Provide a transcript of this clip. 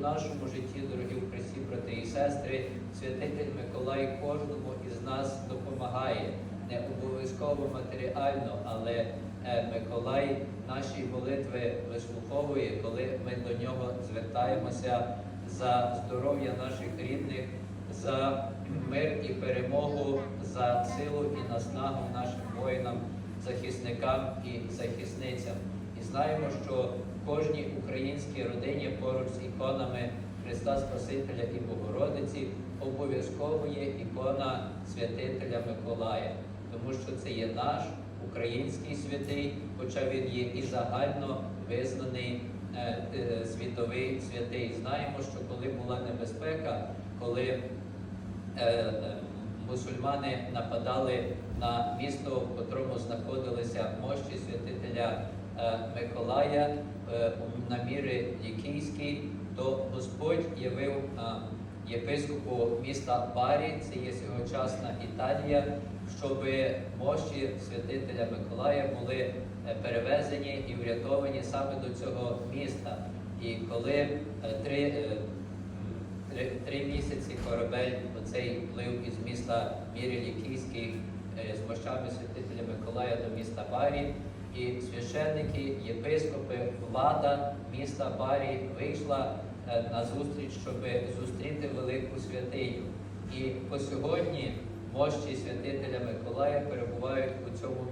нашому житті, дорогі Христі, брати і сестри, святитель Миколай кожному із нас допомагає. Не обов'язково матеріально, але е, Миколай наші молитви вислуховує, коли ми до нього звертаємося за здоров'я наших рідних, за мир і перемогу, за силу і наснагу нашим воїнам, захисникам і захисницям. І знаємо, що в кожній українській родині поруч з іконами Христа Спасителя і Богородиці обов'язково є ікона святителя Миколая, тому що це є наш український святий, хоча він є і загально визнаний е, е, світовий святий. Знаємо, що коли була небезпека, коли е, мусульмани нападали на місто, в котрому знаходилися мощі святителя Миколая е, у наміри Лікійський, то Господь явив е, єпископу міста Барі, це є сьогочасна Італія, щоб мощі святителя Миколая були е, перевезені і врятовані саме до цього міста. І коли е, три, е, три, три місяці корабель оцей плив із міста Мірі Лікійський е, з мощами святителя Миколая до міста Барі, і священники, єпископи, влада міста Барі вийшла е, на зустріч, щоб зустріти велику святиню. І по сьогодні мощі святителя Миколая перебувають у цьому місці.